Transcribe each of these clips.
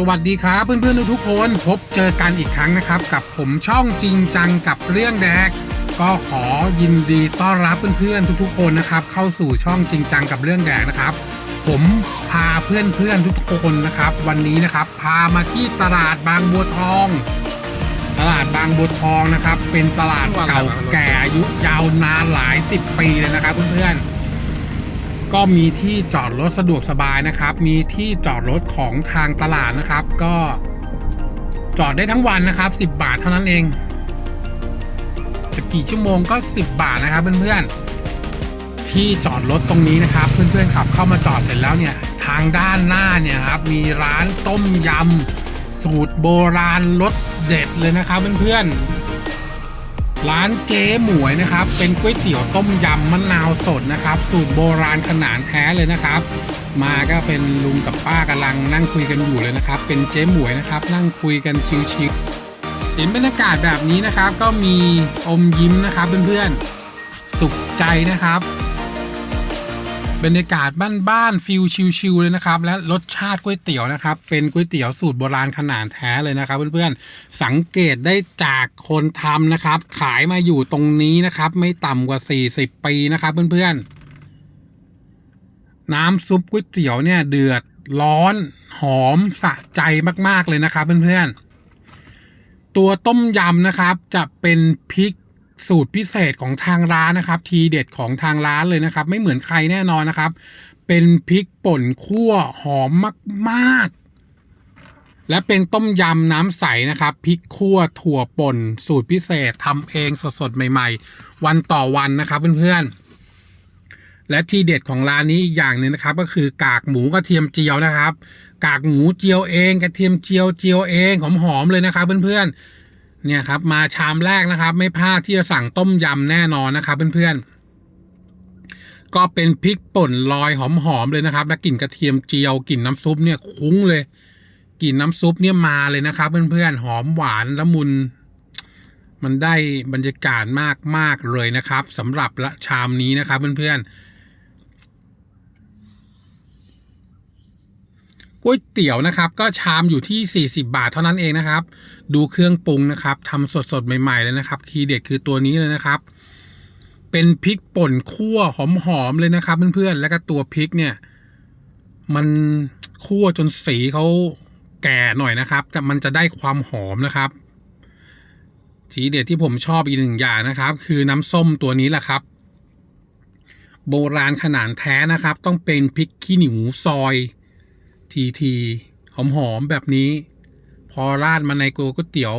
สวัสดีครับเพื่อนๆทุกๆคน พบเจอกันอีกครั้งนะครับ กับผมช่องจริงจังกับเรื่องแดก ก็ขอยินดีต้อนรับเพื่อนๆทุกๆ คนนะครับ เข้าสู่ช่องจริงจังกับเรื่องแดกนะครับ ผมพาเพื่อนๆทุกคนนะครับ วันนี้นะครับ พามาที่ตลาดบางบัวทอง ตลาดบางบัวทองนะครับ เป็นตลาดเก่าแก่อายุยาวนานหลายสิบปีเลยนะครับเพื่อนๆ ก็มีที่จอดรถสะดวกสบายนะครับ มีที่จอดรถของทางตลาดนะครับ ก็จอดได้ทั้งวันนะครับ 10 บาทเท่านั้นเองจะกี่ชั่วโมงก็ 10 บาทนะครับเพื่อนๆ ที่จอดรถตรงนี้นะครับ เพื่อนๆขับเข้ามาจอดเสร็จแล้วเนี่ยทางด้านหน้าเนี่ยครับมีร้านต้มยำสูตรโบราณรสเด็ดเลยนะครับเพื่อนๆ ร้านเจ๊หมวยนะครับ เป็นก๋วยเตี๋ยวต้มยำมะนาวสดนะครับ สูตรโบราณขนาดแท้เลยนะครับ มาก็เป็นลุงกับป้ากำลังนั่งคุยกันอยู่เลยนะครับ เป็นเจ๊หมวยนะครับ นั่งคุยกันชิวๆเห็นบรรยากาศแบบนี้นะครับ ก็มีอมยิ้มนะครับเพื่อนๆสุขใจนะครับ บรรยากาศบ้านๆฟิลชิลๆเลยนะครับ และรสชาติก๋วยเตี๋ยวนะครับ เป็นก๋วยเตี๋ยวสูตรโบราณขนาดแท้เลยนะครับ เพื่อนๆสังเกตได้จากคนทำนะครับ ขายมาอยู่ตรงนี้นะครับ ไม่ต่ำกว่า 40 ปีนะครับ เพื่อนๆ น้ำซุปก๋วยเตี๋ยวเนี่ยเดือดร้อนหอมสะใจมากๆเลยนะครับ เพื่อนๆ ตัวต้มยำนะครับจะเป็นพริก สูตรพิเศษของทางร้านนะครับ ทีเด็ดของทางร้านเลยนะครับ ไม่เหมือนใครแน่นอนนะครับ เป็นพริกป่นคั่วหอมมากๆ และเป็นต้มยำน้ำใสนะครับพริกคั่วถั่วป่น สูตรพิเศษทำเองสดๆ ใหม่ ๆ วันต่อวันนะครับเพื่อนๆ และทีเด็ดของร้านนี้อีกอย่างหนึ่งนะครับ ก็คือกากหมูกระเทียมเจียวนะครับ กากหมูเจียวเองกระเทียมเจียวเจียวเองหอมๆเลยนะครับเพื่อนๆ เนี่ยครับมาชามแรกนะครับ ไม่พลาดที่จะสั่งต้มยำแน่นอนนะครับเพื่อนๆ ก็เป็นพริกป่นลอยหอมๆเลยนะครับ และกลิ่นกระเทียมเจียวกลิ่นน้ำซุปเนี่ยคุ้งเลยกลิ่นน้ำซุปเนี่ยมาเลยนะครับเพื่อนๆหอมหวานละมุน มันได้บรรยากาศมากมากๆเลยนะครับสำหรับละชามนี้นะครับเพื่อนๆ ก๋วยเตี๋ยวนะครับก็ชามอยู่ที่ 40 บาทเท่านั้นเองนะครับ ดูเครื่องปรุงนะครับทำสดๆใหม่ ๆ เลยนะครับทีเด็ดคือตัวนี้เลยนะครับ เป็นพริกป่นคั่วหอมๆเลยนะครับ เพื่อนๆแล้วก็ตัวพริกเนี่ย มันคั่วจนสีเขาแก่หน่อยนะครับแต่มันจะได้ความหอมนะครับทีเด็ดที่ผมชอบอีกหนึ่งอย่างนะครับ คือน้ำส้มตัวนี้แหละครับ โบราณขนาดแท้นะครับ ต้องเป็นพริกขี้หนูซอย ทีทีหอมหอมๆแบบนี้ พอราดมาในก๋วยเตี๋ยว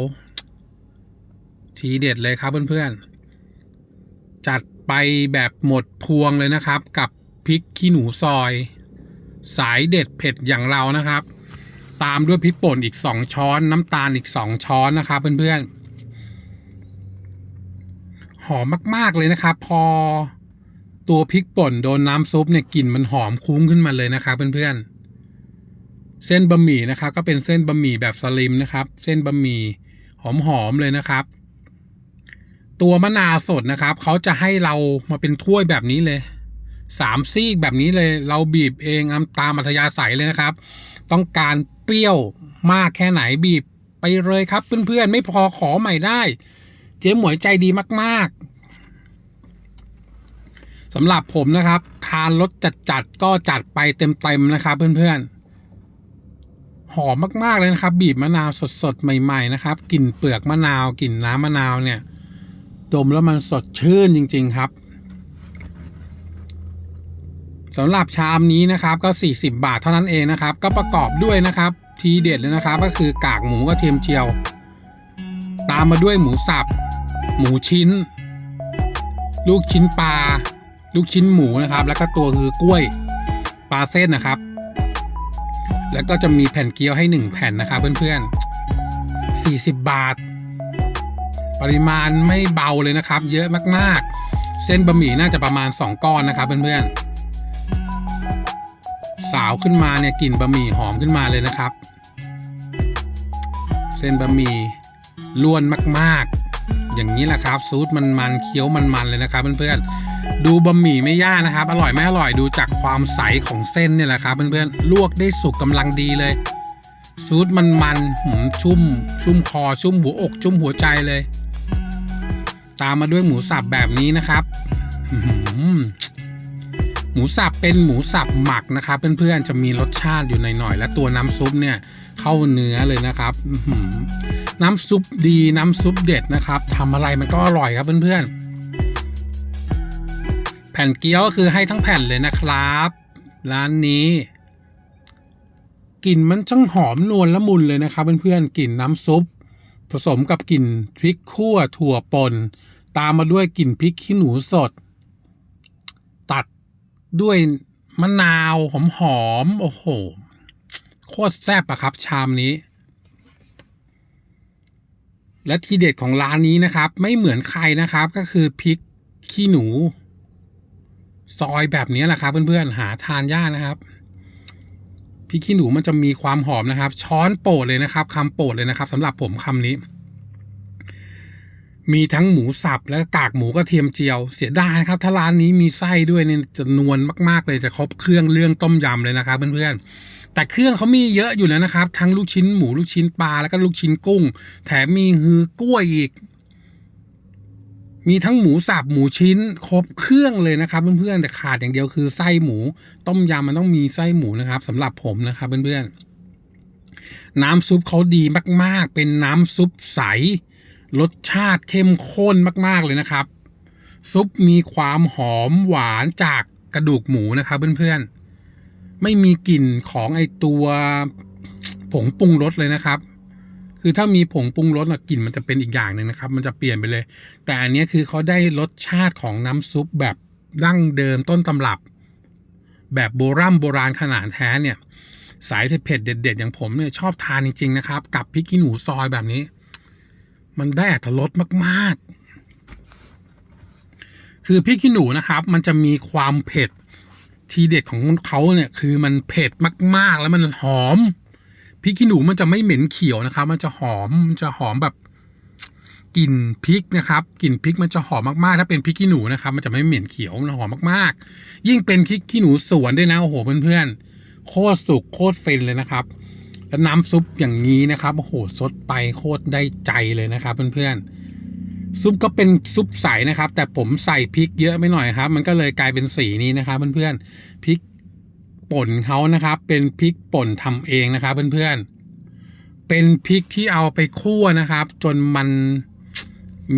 ทีเด็ดเลยครับเพื่อนๆ จัดไปแบบหมดพวงเลยนะครับ กับพริกขี้หนูซอย สายเด็ดเผ็ดอย่างเรานะครับ ตามด้วยพริกป่นอีกสองช้อน น้ำตาลอีกสองช้อนนะครับเพื่อนๆหอมมาก ๆ เลยนะครับ พอตัวพริกป่นโดนน้ำซุปเนี่ยกลิ่นมันหอมคุ้งขึ้นมาเลยนะครับเพื่อน ๆ เส้นบะหมี่นะครับก็เป็นเส้นบะหมี่แบบสลิมนะครับ เส้นบะหมี่หอมๆเลยนะครับ ตัวมะนาวสดนะครับเขาจะให้เรามาเป็นถ้วยแบบนี้เลยสามซีกแบบนี้เลยเราบีบเองตามอัธยาศัยเลยนะครับ ต้องการเปรี้ยวมากแค่ไหนบีบไปเลยครับ เพื่อนๆ ไม่พอขอใหม่ได้ เจ๊หมวยใจดีมากๆสำหรับผมนะครับ ทานรสจัดๆก็จัดไปเต็มๆนะครับ เพื่อนๆ หอมมากๆเลยนะครับ บีบมะนาวสดๆใหม่ ๆ นะครับกลิ่นเปลือกมะนาวกลิ่นน้ำมะนาวเนี่ย ดมแล้วมันสดชื่นจริง ๆครับสำหรับชามนี้นะครับก็ 40 บาทเท่านั้นเองนะครับ ก็ประกอบด้วยนะครับ ทีเด็ดเลยนะครับ ก็คือกากหมูกระเทียมเจียว ตามมาด้วยหมูสับ หมูชิ้น ลูกชิ้นปลา ลูกชิ้นหมูนะครับ แล้วก็ตัวคือกล้วยปลาเส้นนะครับ แล้วก็จะมีแผ่นเกี๊ยวให้ 1 แผ่นนะครับเพื่อนๆ 40 บาท ปริมาณไม่เบาเลยนะครับ เยอะมากๆ เส้นบะหมี่น่าจะประมาณ 2 ก้อนนะครับเพื่อนๆ สาวขึ้นมาเนี่ยกลิ่นบะหมี่หอมขึ้นมาเลยนะครับ เส้นบะหมี่ล้วนมากๆ อย่างนี้แหละครับซูดมันมันเคี้ยวมันมันเลยนะครับเพื่อนๆดูบะหมี่ไม่ยากนะครับ อร่อยไม่อร่อยดูจากความใสของเส้นเนี่ยแหละครับเพื่อนๆลวกได้สุกกำลังดีเลยซูดมันมันหืมชุ่ม ชุ่มคอชุ่มหัวอก ชุ่มหัวใจเลย ตามมาด้วยหมูสับแบบนี้นะครับหือหมูสับเป็นหมูสับหมักนะครับ เพื่อนๆจะมีรสชาติอยู่หน่อยๆและตัวน้ำซุปเนี่ยเข้าเนื้อเลยนะครับ น้ำซุปดีน้ำซุปเด็ดนะครับทำอะไรมันก็อร่อยครับเพื่อนๆ แผ่นเกี๊ยวก็คือให้ทั้งแผ่นเลยนะครับ ร้านนี้กลิ่นมันช่างหอมนวลละมุนเลยนะครับเพื่อนๆกลิ่นน้ำซุป ผสมกับกลิ่นพริกขั่วถั่วป่นตามมาด้วยกลิ่นพริกขี้หนูสด ตัดด้วยมะนาวหอมหอมๆโอ้โห โคตรแซ่บอะครับ ชามนี้ และทีเด็ดของร้านนี้นะครับ ไม่เหมือนใครนะครับ ก็คือพริกขี้หนู ซอยแบบนี้แหละครับ เพื่อนๆหาทานยากนะครับพริกขี้หนูมันจะมีความหอมนะครับ ช้อนโปรดเลยนะครับคำโปรดเลยนะครับสำหรับผมคำนี้ มีทั้งหมูสับและกากหมูกระเทียมเจียว เสียดายครับ ถ้าร้านนี้มีไส้ด้วยเนี่ยจะนวลมาก ๆ เลยจะครบเครื่องเรื่องต้มยำเลยนะครับเพื่อนๆ แต่เครื่องเขามีเยอะอยู่แล้วนะครับ ทั้งลูกชิ้นหมูลูกชิ้นปลาแล้วก็ลูกชิ้นกุ้ง แถมมีฮือกล้วยอีก มีทั้งหมูสับหมูชิ้น ครบเครื่องเลยนะครับเพื่อนๆแต่ขาดอย่างเดียวคือไส้หมู ต้มยำมันต้องมีไส้หมูนะครับสำหรับผมนะครับเพื่อนๆน้ำซุปเขาดีมาก ๆ เป็นน้ำซุปใส รสชาติเข้มข้นมาก ๆเลยนะครับ ซุปมีความหอมหวานจากกระดูกหมูนะครับเพื่อนๆ ไม่มีกลิ่นของไอตัวผงปรุงรสเลยนะครับ คือถ้ามีผงปรุงรสอะกลิ่นมันจะเป็นอีกอย่างหนึ่งนะครับ มันจะเปลี่ยนไปเลย แต่อันนี้คือเขาได้รสชาติของน้ำซุปแบบดั้งเดิมต้นตำรับ แบบโบราณโบราณขนาดแท้เนี่ย สายเผ็ดเด็ด ๆ อย่างผมเนี่ยชอบทานจริง ๆ นะครับ กับพริกขี้หนูซอยแบบนี้ มันได้อรรถรสมากๆ คือพริกขี้หนูนะครับ มันจะมีความเผ็ด ทีเด็ดของเขาเนี่ยคือมันเผ็ดมากๆ แล้วมันหอมพริกขี้หนูมันจะไม่เหม็นเขียวนะครับ มันจะหอมมันจะหอมแบบกลิ่นพริกนะครับกลิ่นพริกมันจะหอมมากๆ ถ้าเป็นพริกขี้หนูนะครับ มันจะไม่เหม็นเขียวมันหอมมากๆ ยิ่งเป็นพริกขี้หนูสวนด้วยนะโอ้โหเพื่อนๆโคตรสุกโคตรเฟนเลยนะครับ แล้วน้ำซุปอย่างนี้นะครับโอ้โหสดไปโคตรได้ใจเลยนะครับ เพื่อนๆ ซุปก็เป็นซุปใสนะครับ แต่ผมใส่พริกเยอะไปหน่อยครับ มันก็เลยกลายเป็นสีนี้นะครับเพื่อนๆพริกป่นเขานะครับ เป็นพริกป่นทำเองนะครับเพื่อนๆเป็นพริกที่เอาไปคั่วนะครับ จนมัน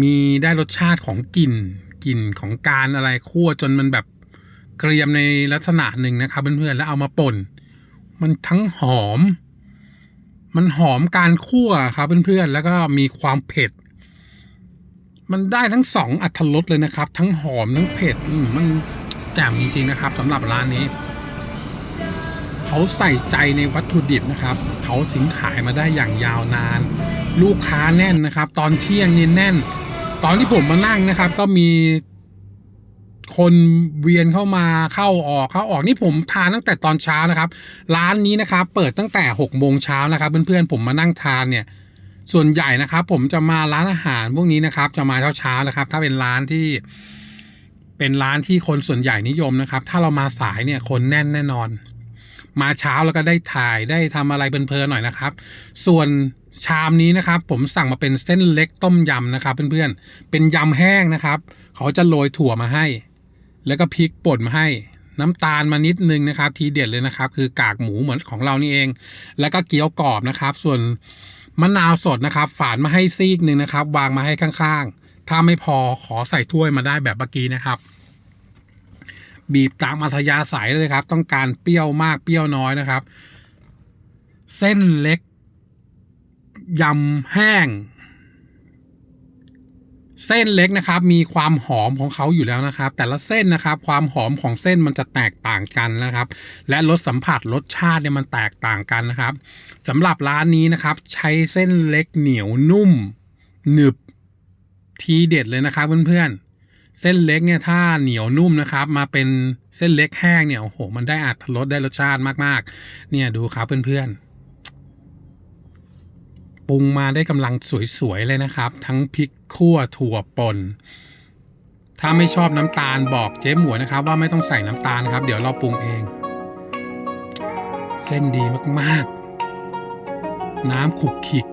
มีได้รสชาติของกลิ่นกลิ่นของการอะไรคั่วจนมันแบบเกรียมในลักษณะหนึ่งนะครับเพื่อนๆแล้วเอามาป่น มันทั้งหอม มันหอมการคั่วครับเพื่อนๆแล้วก็มีความเผ็ด มันได้ทั้งสองอัตรสเลยนะครับ ทั้งหอมทั้งเผ็ดมมันแจ่มจริงๆนะครับสำหรับร้านนี้ เขาใส่ใจในวัตถุดิบนะครับ เขาถึงขายมาได้อย่างยาวนาน ลูกค้าแน่นนะครับ ตอนเที่ยงนี่แน่น ตอนที่ผมมานั่งนะครับ ก็มีคนเวียนเข้ามาเข้าออกเข้าออกนี่ผมทานตั้งแต่ตอนเช้านะครับ ร้านนี้นะครับ เปิดตั้งแต่หกโมงเช้านะครับ เพื่อนๆผมมานั่งทานเนี่ย ส่วนใหญ่นะครับ ผมจะมาร้านอาหารพวกนี้นะครับ จะมาเช้าๆนะครับ ถ้าเป็นร้านที่เป็นร้านที่คนส่วนใหญ่นิยมนะครับ ถ้าเรามาสายเนี่ยคนแน่นแน่นอน มาเช้าแล้วก็ได้ถ่ายได้ทำอะไรเพลินๆหน่อยนะครับ ส่วนชามนี้นะครับ ผมสั่งมาเป็นเส้นเล็กต้มยำนะครับ เพื่อนๆเป็นยำแห้งนะครับ เขาจะโรยถั่วมาให้ แล้วก็พริกป่นมาให้น้ำตาลมานิดนึงนะครับ ทีเด็ดเลยนะครับ คือกากหมูเหมือนของเรานี่เอง แล้วก็เกี๊ยวกรอบนะครับ ส่วน มะนาวสดนะครับ ฝานมาให้ซีกหนึ่งนะครับ วางมาให้ข้างๆ ถ้าไม่พอขอใส่ถ้วยมาได้แบบเมื่อกี้นะครับ บีบตามอัธยาศัยเลยครับ ต้องการเปรี้ยวมากเปรี้ยวน้อยนะครับ เส้นเล็กยำแห้ง เส้นเล็กนะครับ มีความหอมของเขาอยู่แล้วนะครับ แต่ละเส้นนะครับ ความหอมของเส้นมันจะแตกต่างกันนะครับ และรสสัมผัสรสชาติเนี่ยมันแตกต่างกันนะครับสำหรับร้านนี้นะครับ ใช้เส้นเล็กเหนียวนุ่ม หนึบทีเด็ดเลยนะครับเพื่อนๆ เส้นเล็กเนี่ยถ้าเหนียวนุ่มนะครับ มาเป็นเส้นเล็กแห้งเนี่ยโอ้โหมันได้อัตรสได้รสชาติมากๆ เนี่ยดูครับเพื่อนๆ ปรุงมาได้กำลังสวยๆเลยนะครับ ทั้งพริกขั่วถั่วป่นถ้าไม่ชอบน้ำตาลบอกเจ๊หมวยนะครับ ว่าไม่ต้องใส่น้ำตาลครับ เดี๋ยวเราปรุงเอง เส้นดีมากๆ น้ำขุกขิก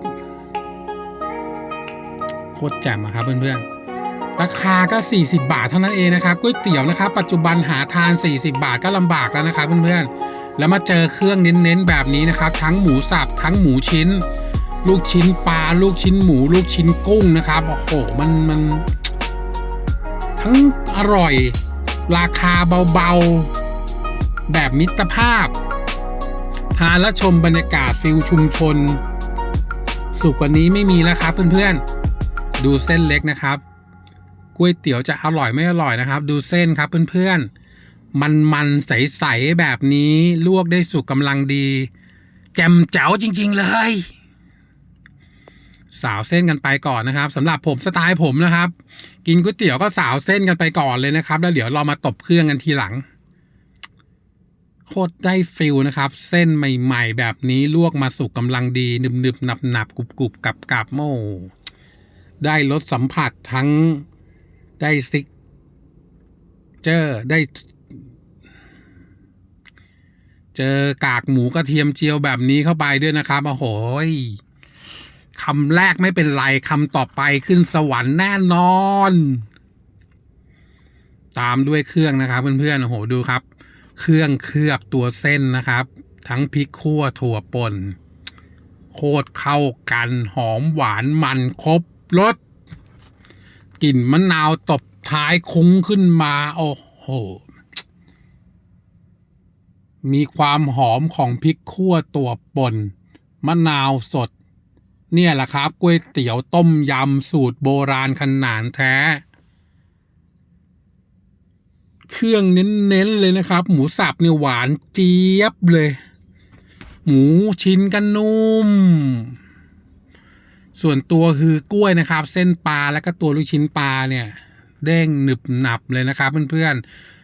โคตรแจ่มอะครับเพื่อนๆ ราคาก็ 40 บาทเท่านั้นเองนะครับก๋วยเตี๋ยวนะครับ ปัจจุบันหาทาน 40 บาทก็ลำบากแล้วนะครับเพื่อนๆแล้วมาเจอเครื่องเน้นๆแบบนี้นะครับ ทั้งหมูสับทั้งหมูชิ้น ลูกชิ้นปลาลูกชิ้นหมู ลูกชิ้นกุ้งนะครับโอ้โหมันมันทั้งอร่อย ราคาเบาๆ แบบมิตรภาพ ทานและชมบรรยากาศฟิลชุมชน สุกกว่านี้ไม่มีแล้วครับเพื่อนๆ ดูเส้นเล็กนะครับก๋วยเตี๋ยวจะอร่อยไม่อร่อยนะครับ ดูเส้นครับเพื่อนๆ มันมันๆใส ๆ แบบนี้ ลวกได้สุกกำลังดี แจ่มเจ๋วจริง ๆ เลย สาวเส้นกันไปก่อนนะครับสำหรับผมสไตล์ผมนะครับ กินก๋วยเตี๋ยวก็สาวเส้นกันไปก่อนเลยนะครับ แล้วเดี๋ยวเรามาตบเครื่องกันทีหลังโคตรได้ฟิลนะครับ เส้นใหม่ ๆ แบบนี้ลวกมาสุกกำลังดีหนึบหนึบหนับหนับกรุบกรุบกับกับโม่ได้รสสัมผัสทั้งได้ซิกเจอได้ เจอกากหมูกระเทียมเจียวแบบนี้เข้าไปด้วยนะครับโอ้โหย คำแรกไม่เป็นไรคำต่อไปขึ้นสวรรค์แน่นอน ตามด้วยเครื่องนะครับ เพื่อนๆโอ้โหดูครับ เครื่องเคลือบตัวเส้นนะครับ ทั้งพริกขั่วถั่วป่นโคตรเข้ากันหอมหวานมันครบรสกลิ่นมะนาวตบท้ายคุ้งขึ้นมา โอ้โห มีความหอมของพริกขั่วตัวป่นมะนาวสด เนี่ยแหละครับก๋วยเตี๋ยวต้มยำสูตรโบราณขนาดแท้ เครื่องเน้นๆเลยนะครับ หมูสับเนี่ยหวานเจี๊ยบเลย หมูชิ้นกันนุ่ม ส่วนตัวคือกล้วยนะครับ เส้นปลาแล้วก็ตัวลูกชิ้นปลาเนี่ย เด้งหนึบหนับเลยนะครับเพื่อนๆ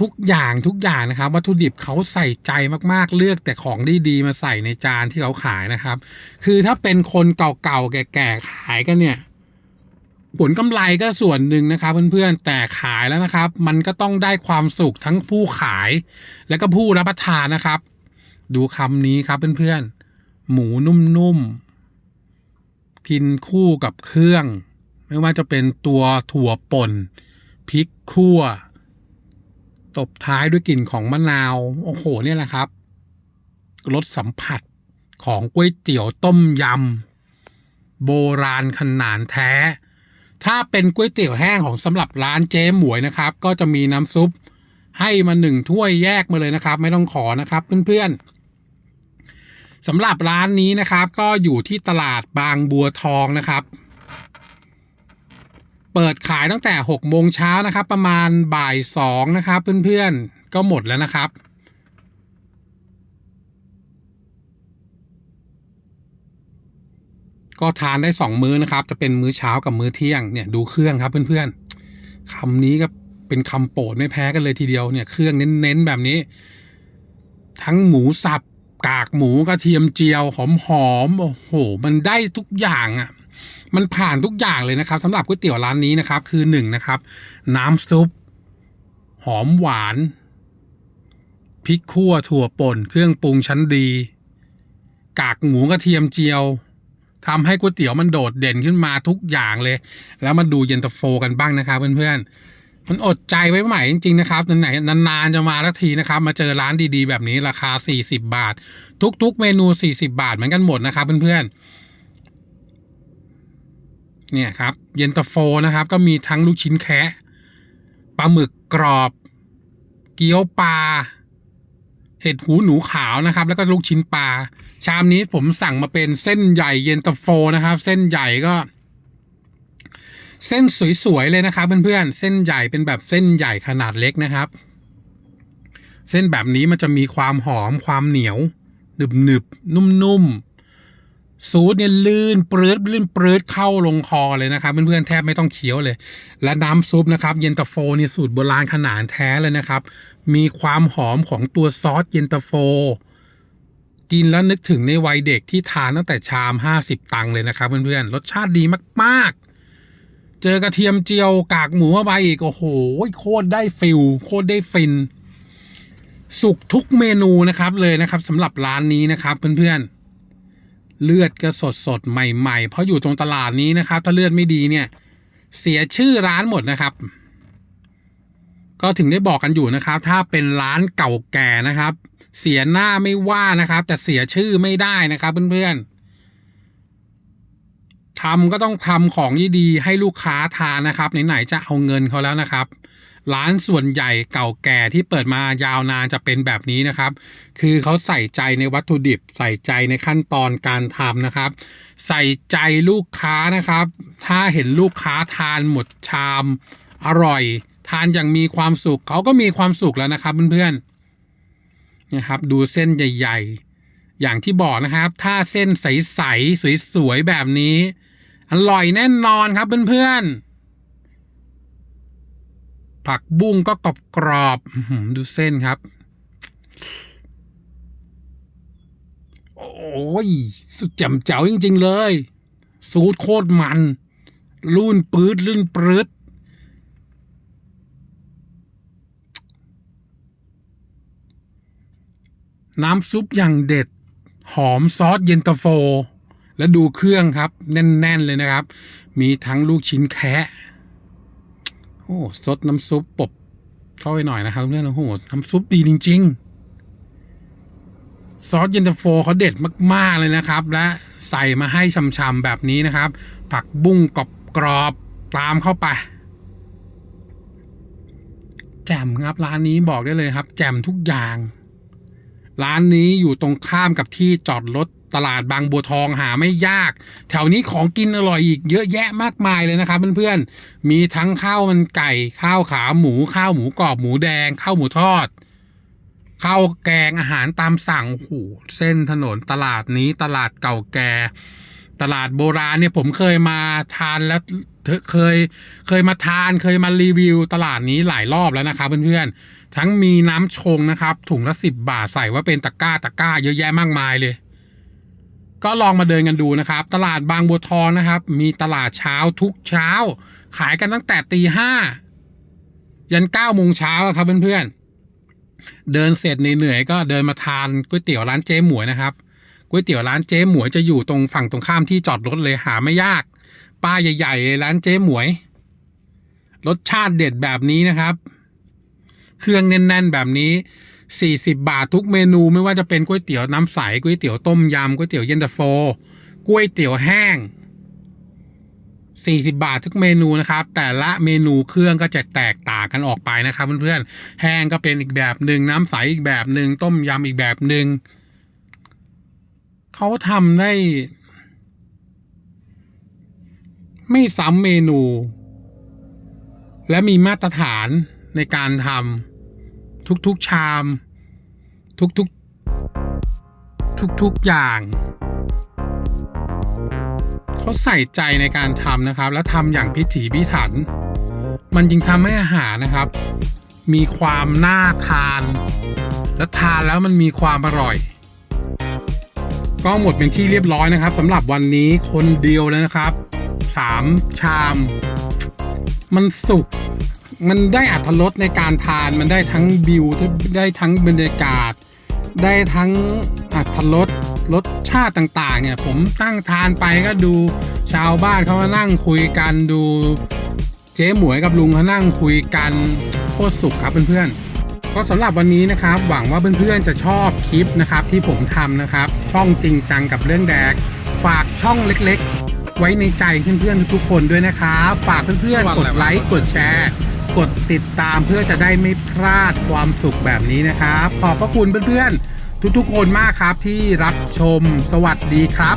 ทุกอย่างทุกอย่างนะครับ วัตถุดิบเขาใส่ใจมากๆเลือกแต่ของดีๆมาใส่ในจานที่เขาขายนะครับ คือถ้าเป็นคนเก่าๆแก่ๆขายกันเนี่ย ผลกำไรก็ส่วนหนึ่งนะครับเพื่อนๆแต่ขายแล้วนะครับ มันก็ต้องได้ความสุขทั้งผู้ขาย และก็ผู้รับประทานนะครับ ดูคำนี้ครับเพื่อนๆหมูนุ่มๆกินคู่กับเครื่อง ไม่ว่าจะเป็นตัวถั่วป่นพริกคั่ว ตบท้ายด้วยกลิ่นของมะนาว โอ้โหเนี่ยแหละครับรสสัมผัสของก๋วยเตี๋ยวต้มยำโบราณขนาดแท้ ถ้าเป็นก๋วยเตี๋ยวแห้งของสำหรับร้านเจ๊หมวยนะครับ ก็จะมีน้ำซุปให้มาหนึ่งถ้วยแยกมาเลยนะครับ ไม่ต้องขอนะครับเพื่อนๆสำหรับร้านนี้นะครับ ก็อยู่ที่ตลาดบางบัวทองนะครับ เปิดขายตั้งแต่6โมงเช้านะครับ ประมาณบ่ายสองนะครับ เพื่อนๆก็หมดแล้วนะครับ ก็ทานได้สองมื้อนะครับ จะเป็นมื้อเช้ากับมื้อเที่ยงเนี่ยดูเครื่องครับเพื่อนๆคำนี้ก็เป็นคำโปรดไม่แพ้กันเลยทีเดียวเนี่ยเครื่องเน้นๆแบบนี้ ทั้งหมูสับกากหมูกระเทียมเจียวหอมๆโอ้โห มันได้ทุกอย่างอะ มันผ่านทุกอย่างเลยนะครับสำหรับก๋วยเตี๋ยวร้านนี้นะครับ คือหนึ่งนะครับ น้ำซุป หอมหวานพริกขั่วถั่วป่น เครื่องปรุงชั้นดี กากหมูกระเทียมเจียวทำให้ก๋วยเตี๋ยวมันโดดเด่นขึ้นมาทุกอย่างเลย แล้วมาดูเย็นตาโฟกันบ้างนะครับเพื่อนๆ มันอดใจไว้ใหม่จริงๆนะครับไหนนานๆจะมาสักทีนะครับ มาเจอร้านดีๆ แบบนี้ราคา 40 บาท ทุกๆ เมนู 40 บาทเหมือนกันหมดนะครับเพื่อนๆ เนี่ยครับเย็นตาโฟนะครับ ก็มีทั้งลูกชิ้นแคะปลาหมึกกรอบ เกี๊ยวปลาเห็ดหูหนูขาวนะครับ แล้วก็ลูกชิ้นปลาชามนี้ผมสั่งมาเป็นเส้นใหญ่เย็นตาโฟนะครับ เส้นใหญ่ก็ เส้นสวยๆเลยนะครับเพื่อนๆเส้นใหญ่เป็นแบบเส้นใหญ่ขนาดเล็กนะครับ เส้นแบบนี้มันจะมีความหอมความเหนียวหนึบหนึบๆนุ่มๆ ซูดเนี่ยลื่นปรื้ดลื่นปรื้ดเข้าลงคอเลยนะครับเพื่อนๆแทบไม่ต้องเคี้ยวเลย และน้ำซุปนะครับเย็นตาโฟเนี่ยสูตรโบราณขนาดแท้เลยนะครับ มีความหอมของตัวซอสเย็นตาโฟ กินแล้วนึกถึงในวัยเด็กที่ทานตั้งแต่ชาม 50 ตังค์เลยนะครับเพื่อนๆรสชาติดีมากๆ เจอกระเทียมเจียวกากหมูเข้าไปอีกโอ้โหโคตรได้ฟิลโคตรได้ฟิน สุกทุกเมนูนะครับเลยนะครับสำหรับร้านนี้นะครับเพื่อนๆ เลือดก็สดสดใหม่ ๆ เพราะอยู่ตรงตลาดนี้นะครับ ถ้าเลือดไม่ดีเนี่ย เสียชื่อร้านหมดนะครับ ก็ถึงได้บอกกันอยู่นะครับ ถ้าเป็นร้านเก่าแก่นะครับ เสียหน้าไม่ว่านะครับ แต่เสียชื่อไม่ได้นะครับเพื่อนๆทำก็ต้องทำของดีๆให้ลูกค้าทานนะครับไหนๆจะเอาเงินเขาแล้วนะครับ ร้านส่วนใหญ่เก่าแก่ที่เปิดมายาวนานจะเป็นแบบนี้นะครับ คือเขาใส่ใจในวัตถุดิบ ใส่ใจในขั้นตอนการทำนะครับ ใส่ใจลูกค้านะครับ ถ้าเห็นลูกค้าทานหมดชาม อร่อย ทานอย่างมีความสุขเขาก็มีความสุขแล้วนะครับเพื่อนๆนะครับ ดูเส้นใหญ่ ๆ อย่างที่บอกนะครับ ถ้าเส้นใสๆสวยๆแบบนี้ อร่อยแน่นอนครับเพื่อนๆ ผักบุ้งก็กรอบกรอบดูเส้นครับ โอ้ย สุดแจ่มแจ๋วจริง ๆ เลย สูตรโคตรมัน ลื่นปืดลื่นปรืดน้ำซุปอย่างเด็ด หอมซอสเย็นตาโฟ และดูเครื่องครับ แน่น ๆ เลยนะครับ มีทั้งลูกชิ้นแคะ โอ้ซดน้ำซุปปบเข้าไปหน่อยนะครับเพื่อนโอ้โหน้ำซุปดีจริง ๆ ซอสเย็นตาโฟเขาเด็ดมาก ๆ เลยนะครับ และใส่มาให้ช่ำๆแบบนี้นะครับ ผักบุ้งกรอบกรอบๆตามเข้าไปแจ่มครับร้านนี้บอกได้เลยครับ แจ่มทุกอย่าง ร้านนี้อยู่ตรงข้ามกับที่จอดรถ ตลาดบางบัวทองหาไม่ยาก แถวนี้ของกินอร่อยอีกเยอะแยะมากมายเลยนะครับเพื่อนๆมีทั้งข้าวมันไก่ข้าวขาหมูข้าวหมูกรอบหมูแดงข้าวหมูทอดข้าวแกงอาหารตามสั่งโอ้โหเส้นถนนตลาดนี้ตลาดเก่าแก่ตลาดโบราณเนี่ยผมเคยมาทานแล้วเคยเคยมาทานเคยมารีวิวตลาดนี้หลายรอบแล้วนะครับเพื่อนๆทั้งมีน้ำชงนะครับ ถุงละสิบบาทใส่ว่าเป็นตะกร้าตะกร้าเยอะแยะมากมายเลย ก็ลองมาเดินกันดูนะครับ ตลาดบางบัวทองนะครับ มีตลาดเช้าทุกเช้า ขายกันตั้งแต่ตีห้ายันเก้าโมงเช้าครับเพื่อนๆเดินเสร็จเหนื่อยๆก็เดินมาทานก๋วยเตี๋ยวร้านเจ๊หมวยนะครับก๋วยเตี๋ยวร้านเจ๊หมวยจะอยู่ตรงฝั่งตรงข้ามที่จอดรถเลยหาไม่ยาก ป้ายใหญ่ๆร้านเจ๊หมวย รสชาติเด็ดแบบนี้นะครับ เครื่องแน่นๆแบบนี้ สี่สิบาททุกเมนูไม่ว่าจะเป็นก๋วยเตี๋ยวน้ำใสก๋วยเตี๋ยวต้มยำก๋วยเตี๋ยวเย็นตาโฟก๋วยเตี๋ยวแห้งสี่สิบาททุกเมนูนะครับ แต่ละเมนูเครื่องก็จะแตกต่างกันออกไปนะครับเพื่อนๆแห้งก็เป็นอีกแบบหนึ่งน้ำใสอีกแบบหนึ่งต้มยำอีกแบบหนึ่งเขาทำได้ ไม่ซ้ำเมนู และมีมาตรฐานในการทำ ทุกๆชาม ทุกๆ ทุกๆอย่าง เขาใส่ใจในการทำนะครับ และทำอย่างพิถีพิถัน มันจึงทำให้อาหารนะครับ มีความน่าทาน และทานแล้วมันมีความอร่อย ก็หมดเป็นที่เรียบร้อยนะครับสำหรับวันนี้คนเดียวแล้วนะครับสามชาม มันสุก มันได้อัตรสในการทานมันได้ทั้งวิวได้ทั้งบรรยากาศ ได้ทั้งอัตรสรสชาติต่างๆ เนี่ย ผมตั้งทานไปก็ดูชาวบ้านเขามานั่งคุยกันดูเจ๊หมวยกับลุงเขานั่งคุยกันโคตรสุขครับเพื่อนๆก็สำหรับวันนี้นะครับ หวังว่าเพื่อนๆจะชอบคลิปนะครับที่ผมทำนะครับ ช่องจริงจังกับเรื่องแดก ฝากช่องเล็กๆ ไว้ในใจเพื่อนๆทุกๆคนด้วยนะครับฝากเพื่อนๆกดไลค์กดแชร์ กดติดตามเพื่อจะได้ไม่พลาดความสุขแบบนี้นะครับ ขอบพระคุณเพื่อนๆ ทุกๆคนมากครับที่รับชมสวัสดีครับ